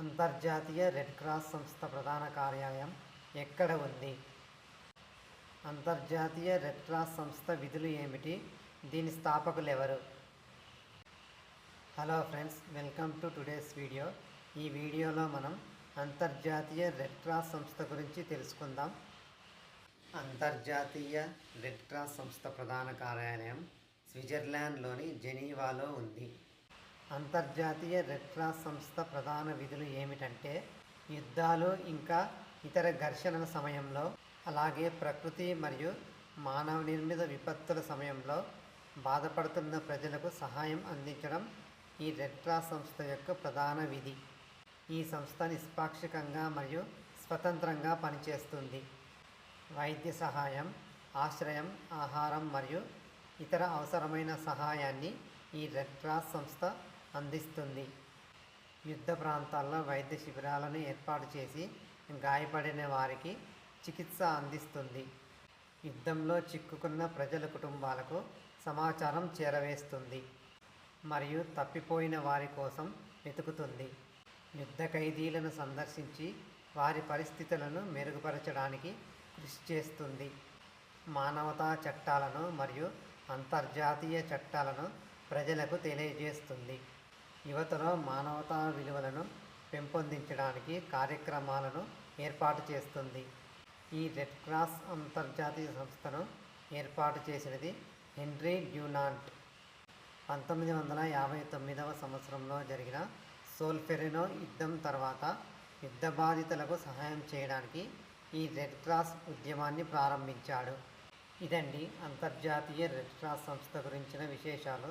అంతర్జాతీయ red cross సంస్థ ప్రధాన కార్యాలయం ఎక్కడ ఉంది? అంతర్జాతీయ రెడ్ క్రాస్ సంస్థ విధులు ఏమిటి? దీని స్థాపకులు ఎవరు hello friends welcome to today's video. ఈ వీడియోలో మనం అంతర్జాతీయ రెడ్ క్రాస్ సంస్థ గురించి తెలుసుకుందాం. అంతర్జాతీయ రెడ్ క్రాస్ సంస్థ ప్రధాన కార్యాలయం స్విట్జర్లాండ్లోని జెనీవాలో ఉంది. అంతర్జాతీయ రెడ్ క్రాస్ సంస్థ ప్రధాన విధులు ఏమిటంటే యుద్ధాలు ఇంకా ఇతర ఘర్షణల సమయంలో అలాగే ప్రకృతి మరియు మానవ నిర్మిత విపత్తుల సమయంలో బాధపడుతున్న ప్రజలకు సహాయం అందించడం ఈ రెడ్ క్రాస్ సంస్థ యొక్క ప్రధాన విధి. ఈ సంస్థ నిష్పాక్షికంగా మరియు స్వతంత్రంగా పనిచేస్తుంది. వైద్య సహాయం ఆశ్రయం ఆహారం మరియు ఇతర అవసరమైన సహాయాన్ని ఈ రెడ్ క్రాస్ సంస్థ అందిస్తుంది. యుద్ధ ప్రాంతాల్లో వైద్య శిబిరాలను ఏర్పాటు చేసి గాయపడిన వారికి చికిత్స అందిస్తుంది. యుద్ధంలో చిక్కుకున్న ప్రజల కుటుంబాలకు సమాచారం చేరవేస్తుంది మరియు తప్పిపోయిన వారి కోసం వెతుకుతుంది. యుద్ధ ఖైదీలను సందర్శించి వారి పరిస్థితులను మెరుగుపరచడానికి కృషి చేస్తుంది. మానవతా చట్టాలను మరియు అంతర్జాతీయ చట్టాలను ప్రజలకు తెలియజేస్తుంది. యువతలో మానవతా విలువలను పెంపొందించడానికి కార్యక్రమాలను ఏర్పాటు చేస్తుంది. ఈ రెడ్ క్రాస్ అంతర్జాతీయ సంస్థను ఏర్పాటు చేసినది హెన్రీ డ్యూనాంట్. పంతొమ్మిది వందల యాభై తొమ్మిదవ సంవత్సరంలో జరిగిన సోల్ఫెరినో యుద్ధం తర్వాత యుద్ధ బాధితులకు సహాయం చేయడానికి ఈ రెడ్ క్రాస్ ఉద్యమాన్ని ప్రారంభించాడు. ఇదండి అంతర్జాతీయ రెడ్ క్రాస్ సంస్థ గురించిన విశేషాలు.